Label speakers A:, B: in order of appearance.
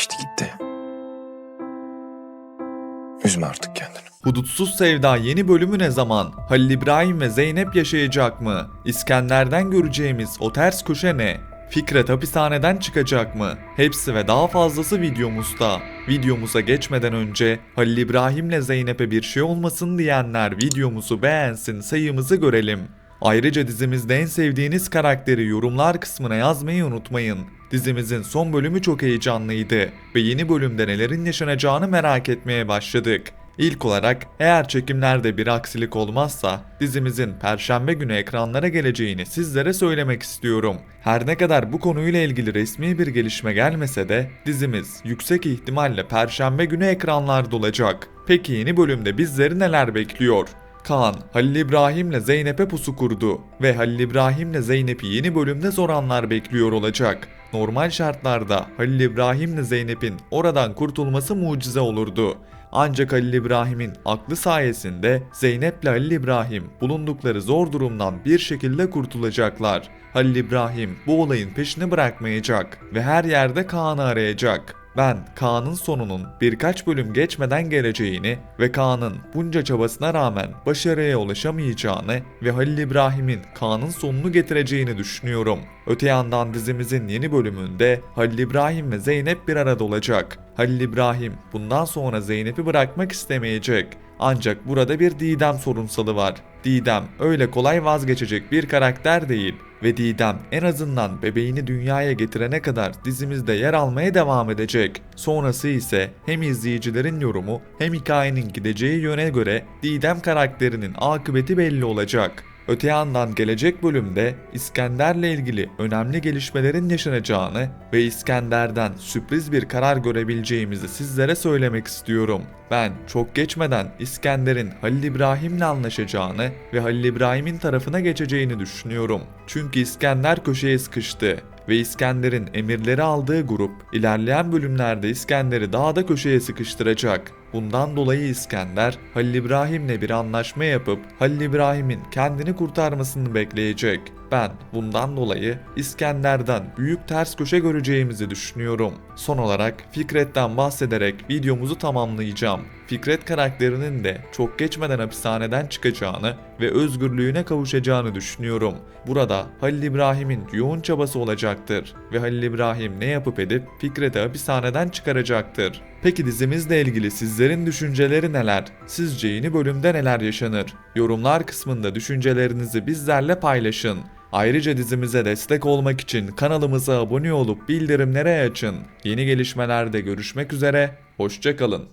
A: Geçti gitti. Üzme artık kendini.
B: Hudutsuz Sevda yeni bölümü ne zaman? Halil İbrahim ve Zeynep yaşayacak mı? İskender'den göreceğimiz o ters köşe ne? Fikret hapishaneden çıkacak mı? Hepsi ve daha fazlası videomuzda. Videomuza geçmeden önce Halil İbrahim'le Zeynep'e bir şey olmasın diyenler videomuzu beğensin sayımızı görelim. Ayrıca dizimizde en sevdiğiniz karakteri yorumlar kısmına yazmayı unutmayın. Dizimizin son bölümü çok heyecanlıydı ve yeni bölümde nelerin yaşanacağını merak etmeye başladık. İlk olarak eğer çekimlerde bir aksilik olmazsa dizimizin perşembe günü ekranlara geleceğini sizlere söylemek istiyorum. Her ne kadar bu konuyla ilgili resmi bir gelişme gelmese de dizimiz yüksek ihtimalle perşembe günü ekranlarda olacak. Peki yeni bölümde bizleri neler bekliyor? Kaan, Halil İbrahim'le Zeynep'e pusu kurdu ve Halil İbrahim'le Zeynep'i yeni bölümde zor anlar bekliyor olacak. Normal şartlarda Halil İbrahim'le Zeynep'in oradan kurtulması mucize olurdu. Ancak Halil İbrahim'in aklı sayesinde Zeynep'le Halil İbrahim bulundukları zor durumdan bir şekilde kurtulacaklar. Halil İbrahim bu olayın peşini bırakmayacak ve her yerde Kaan'ı arayacak. Ben Kaan'ın sonunun birkaç bölüm geçmeden geleceğini ve Kaan'ın bunca çabasına rağmen başarıya ulaşamayacağını ve Halil İbrahim'in Kaan'ın sonunu getireceğini düşünüyorum. Öte yandan dizimizin yeni bölümünde Halil İbrahim ve Zeynep bir arada olacak. Halil İbrahim bundan sonra Zeynep'i bırakmak istemeyecek. Ancak burada bir Didem sorunsalı var. Didem öyle kolay vazgeçecek bir karakter değil ve Didem en azından bebeğini dünyaya getirene kadar dizimizde yer almaya devam edecek. Sonrası ise hem izleyicilerin yorumu hem hikayenin gideceği yöne göre Didem karakterinin akıbeti belli olacak. Öte yandan gelecek bölümde İskender'le ilgili önemli gelişmelerin yaşanacağını ve İskender'den sürpriz bir karar görebileceğimizi sizlere söylemek istiyorum. Ben çok geçmeden İskender'in Halil İbrahim'le anlaşacağını ve Halil İbrahim'in tarafına geçeceğini düşünüyorum. Çünkü İskender köşeye sıkıştı ve İskender'in emirleri aldığı grup ilerleyen bölümlerde İskender'i daha da köşeye sıkıştıracak. Bundan dolayı İskender Halil İbrahim'le bir anlaşma yapıp Halil İbrahim'in kendini kurtarmasını bekleyecek. Ben bundan dolayı İskender'den büyük ters köşe göreceğimizi düşünüyorum. Son olarak Fikret'ten bahsederek videomuzu tamamlayacağım. Fikret karakterinin de çok geçmeden hapishaneden çıkacağını ve özgürlüğüne kavuşacağını düşünüyorum. Burada Halil İbrahim'in yoğun çabası olacaktır ve Halil İbrahim ne yapıp edip Fikret'i hapishaneden çıkaracaktır. Peki dizimizle ilgili sizlerin düşünceleri neler? Sizce yeni bölümde neler yaşanır? Yorumlar kısmında düşüncelerinizi bizlerle paylaşın. Ayrıca dizimize destek olmak için kanalımıza abone olup bildirimleri açın. Yeni gelişmelerde görüşmek üzere, hoşçakalın.